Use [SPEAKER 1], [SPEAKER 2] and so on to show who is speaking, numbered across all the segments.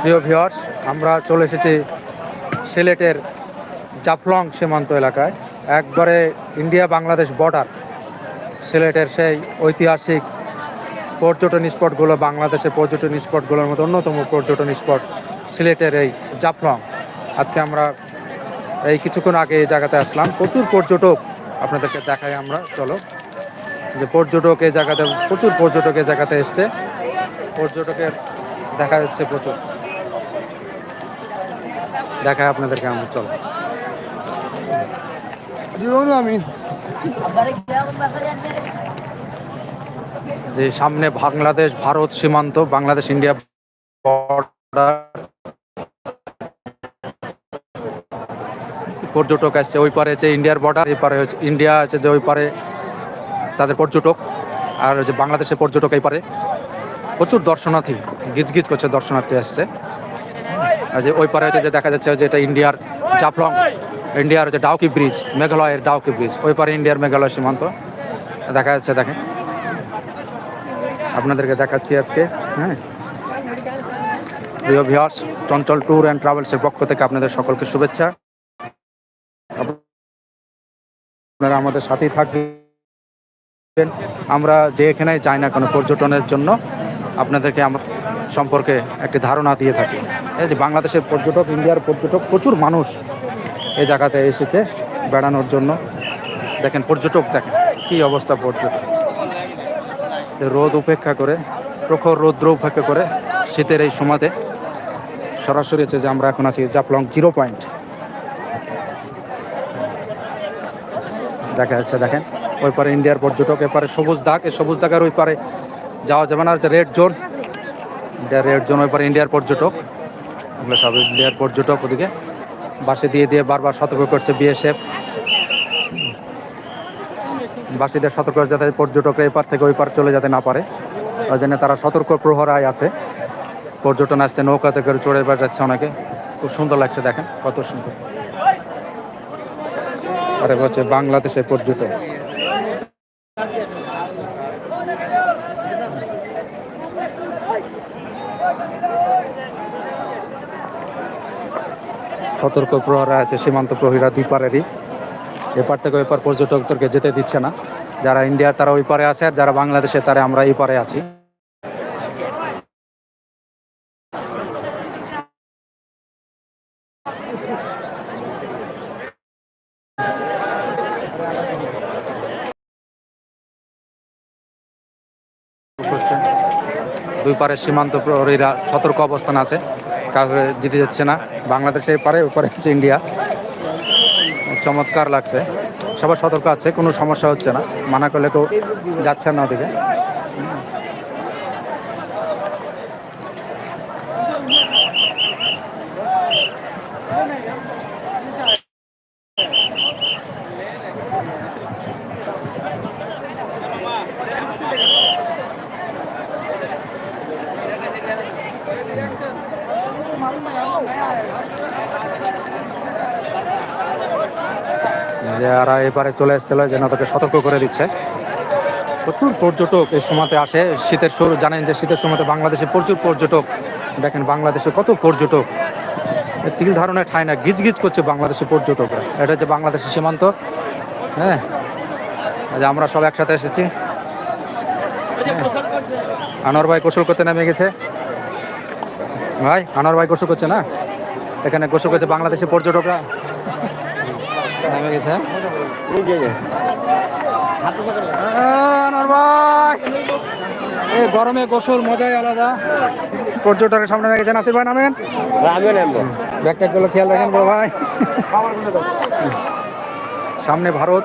[SPEAKER 1] প্রিয় ভিওয়ার্স আমরা চলে এসেছি সিলেটের জাফলং সীমান্ত এলাকায়। একবারে ইন্ডিয়া বাংলাদেশ বর্ডার সিলেটের সেই ঐতিহাসিক পর্যটন স্পটগুলো, বাংলাদেশের পর্যটন স্পটগুলোর মধ্যে অন্যতম পর্যটন স্পট সিলেটের এই জাফলং। আজকে আমরা এই কিছুক্ষণ আগে এই জায়গাতে আসলাম। প্রচুর পর্যটক আপনাদেরকে দেখাই আমরা, চলো। যে পর্যটক এই জায়গাতে, প্রচুর পর্যটক এই জায়গাতে এসছে। পর্যটকের দেখা যাচ্ছে প্রচুর। দেখায় আপনাদেরকে আমরা চলো।
[SPEAKER 2] আমি।
[SPEAKER 1] যে সামনে বাংলাদেশ ভারত সীমান্ত বাংলাদেশ ইন্ডিয়া বর্ডার পর্যটক আসছে ওই পারে হচ্ছে ইন্ডিয়ার বর্ডার এই পারে হচ্ছে ইন্ডিয়া আছে যে ওই পারে তাদের পর্যটক আর হচ্ছে বাংলাদেশের পর্যটক এই পারে। প্রচুর দর্শনার্থী গিজগিজ করছে দর্শনার্থী আসছে। যে ওই পারে হচ্ছে যে দেখা যাচ্ছে যে এটা ইন্ডিয়ার জাফলং, ইন্ডিয়ার হচ্ছে ডাউকি ব্রিজ, মেঘালয়ের ডাউকি ব্রিজ, ওই পারে ইন্ডিয়ার মেঘালয় সীমান্ত। দেখা যাচ্ছে, দেখেন। আপনাদেরকে দেখাচ্ছি আজকে হ্যাঁ। প্রিয় চঞ্চল ট্যুর অ্যান্ড ট্রাভেলসের পক্ষ থেকে আপনাদের সকলকে শুভেচ্ছা। আপনারা আমাদের সাথেই থাকবেন। আমরা যে এখানে যাই না কোনো, পর্যটনের জন্য আপনাদেরকে আমার সম্পর্কে একটি ধারণা দিয়ে থাকি। যে বাংলাদেশের পর্যটক, ইন্ডিয়ার পর্যটক, প্রচুর মানুষ এই জায়গাতে এসেছে বেড়ানোর জন্য। দেখেন পর্যটক, দেখেন কি অবস্থা পর্যটক। রোদ উপেক্ষা করে, প্রখর রৌদ্র উপেক্ষা করে শীতের এই সময়তে সরাসরি হচ্ছে যে আমরা এখন আছি জাপলং জিরো পয়েন্ট। দেখা যাচ্ছে, দেখেন, ওই পারে ইন্ডিয়ার পর্যটক এপারে সবুজ দাগ এই সবুজ দাগের ওই পারে যাওয়া যাবে না রেড জোন রেড জোন ওই পারে ইন্ডিয়ার পর্যটক। এগুলো সব ইন্ডিয়ার পর্যটক ওদিকে। বাসে দিয়ে দিয়ে বারবার সতর্ক করছে বিএসএফ। বাসীদের সতর্ক যাতে পর্যটকরা এপার থেকে ওই পার চলে যেতে না পারে। ওই জন্য তারা সতর্ক প্রহরায় আছে। পর্যটন আসছে, নৌকাতে করে চড়ে বেড়াচ্ছে অনেকে। খুব সুন্দর লাগছে দেখেন, কত সুন্দর। আরে হচ্ছে বাংলাদেশের পর্যটক। সতর্ক প্রহরা আছে সীমান্ত প্রহরীরা দুই পারেরই। এপার থেকে ওই পার পর্যটকদেরকে যেতে দিচ্ছে না। যারা ইন্ডিয়ার তারা ওই পারে আছে, আর যারা বাংলাদেশে তারা আমরা এই পারে আছি। দুই পারে সীমান্ত প্রহরীরা সতর্ক অবস্থান আছে। কাউকে জিতে যাচ্ছে না। বাংলাদেশের পারে, উপরে হচ্ছে ইন্ডিয়া। চমৎকার লাগছে। সবার সতর্ক আছে, কোনো সমস্যা হচ্ছে না। মানা করলে কেউ যাচ্ছে না ওদিকে। যারা এবারে চলে এসেছিল, যেন তাকে সতর্ক করে দিচ্ছে। প্রচুর পর্যটক এই সময়তে আসে। শীতের শুরু, জানেন যে শীতের সময়তে বাংলাদেশে প্রচুর পর্যটক। দেখেন বাংলাদেশে কত পর্যটক। তিল ধারণের ঠাই না গিজ গিজ করছে বাংলাদেশের পর্যটকরা। এটা হচ্ছে বাংলাদেশের সীমান্ত। হ্যাঁ? আজ আমরা সব একসাথে এসেছি। হ্যাঁ। আনোয়ার ভাই গোসল করতে নেমে গেছে। ভাই, আনোয়ার ভাই গোসল করছে না? এখানে গোসল করছে বাংলাদেশের পর্যটকরা। নেমে গেছে হ্যাঁ? এই গরমে গোসল মজাই আলাদা। পর্যটকের সামনে নেমে গেছেন আসিফ ভাই নামেন? ব্যাগটা গুলো খেয়াল রাখেন বড় ভাই। সামনে ভারত।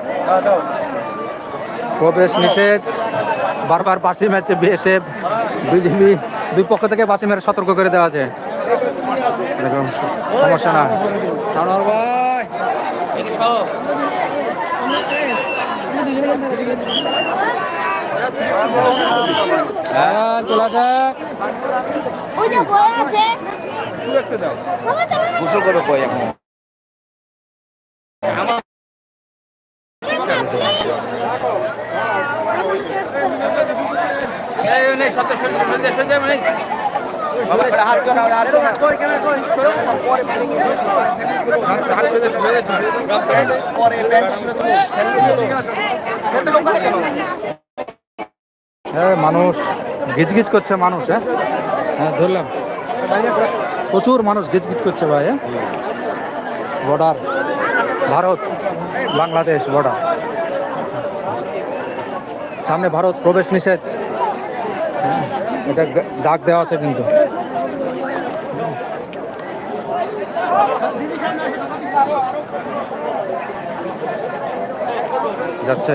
[SPEAKER 1] প্রবেশ নিষেধ। বারবার বাসি ম্যাচে বিএসএফ বিজেপি দুই পক্ষ থেকে বাসি মেরে সতর্ক করে দেওয়া আছে। সমস্যা না হ্যাঁ চলে আসেন
[SPEAKER 3] ওই যে বয়ে আছে।
[SPEAKER 2] গোসল করে কই এখন
[SPEAKER 1] হ্যাঁ মানুষ গিজগিজ করছে মানুষ হ্যাঁ? হ্যাঁ ধরলাম। প্রচুর মানুষ গিজগিজ করছে ভাই হ্যাঁ? বর্ডার ভারত বাংলাদেশ বর্ডার সামনে ভারত প্রবেশ নিষেধ। হ্যাঁ, এটা ডাক দেওয়া আছে কিন্তু। যাচ্ছে।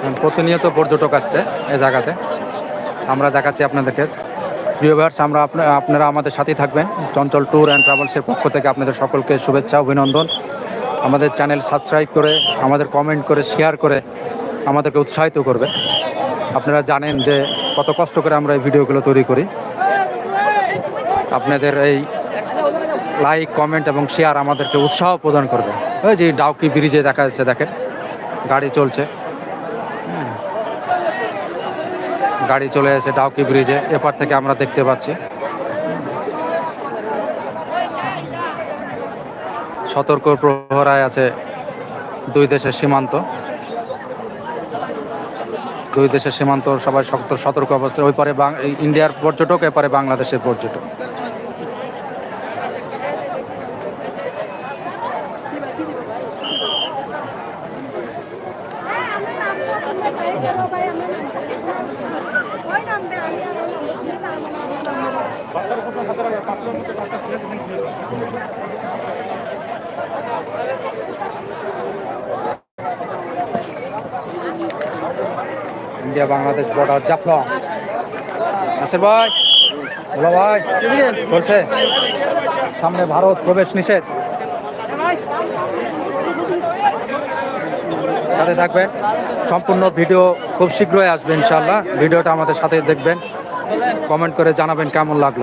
[SPEAKER 1] হ্যাঁ, প্রতিনিয়ত পর্যটক আসছে এই জায়গাতে। আমরা দেখাচ্ছি আপনাদেরকে। প্রিয় ভার্স আমরা আপনারা আমাদের সাথেই থাকবেন। চঞ্চল ট্যুর অ্যান্ড ট্রাভেলসের পক্ষ থেকে আপনাদের সকলকে শুভেচ্ছা অভিনন্দন। আমাদের চ্যানেল সাবস্ক্রাইব করে আমাদের কমেন্ট করে শেয়ার করে আমাদেরকে উৎসাহিত করবে। আপনারা জানেন যে কত কষ্ট করে আমরা এই ভিডিওগুলো তৈরি করি। আপনাদের এই লাইক কমেন্ট এবং শেয়ার আমাদেরকে উৎসাহ প্রদান করবে। ওই যে ডাউকি ব্রিজে দেখা যাচ্ছে, দেখেন। গাড়ি চলছে। হ্যাঁ। গাড়ি চলে এসে ডাউকি ব্রিজে, এপার থেকে আমরা দেখতে পাচ্ছি। সতর্ক প্রহরায় আছে দুই দেশের সীমান্ত। দুই দেশের সীমান্ত সবাই সতর্ক অবস্থায়। ওই পারে ইন্ডিয়ার পর্যটক, এপারে বাংলাদেশের পর্যটক। India, Bangladesh border Jaflong. Nasir ভাই বলো ভাই, চলছে। সামনে ভারত, প্রবেশ নিষেধ। সাথে থাকবেন। সম্পূর্ণ ভিডিও খুব শীঘ্রই আসবে ইনশাল্লাহ ভিডিওটা আমাদের সাথে দেখবেন। কমেন্ট করে জানাবেন কেমন লাগল।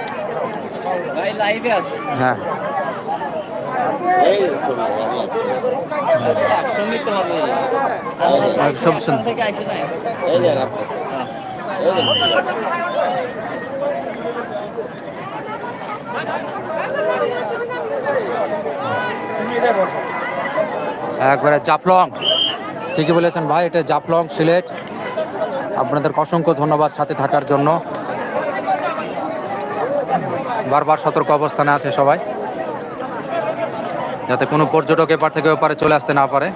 [SPEAKER 4] নাই
[SPEAKER 1] একবারে জাফলং। ঠিকই বলেছেন ভাই, এটা জাফলং সিলেট। আপনাদের অসংখ্য ধন্যবাদ সাথে থাকার জন্য। বারবার সতর্ক অবস্থানে আছে সবাই। যাতে কোনো পর্যটক এপার থেকে ওপারে চলে আসতে না পারে।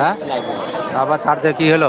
[SPEAKER 1] হ্যাঁ? আবার চার্জে কি হলো?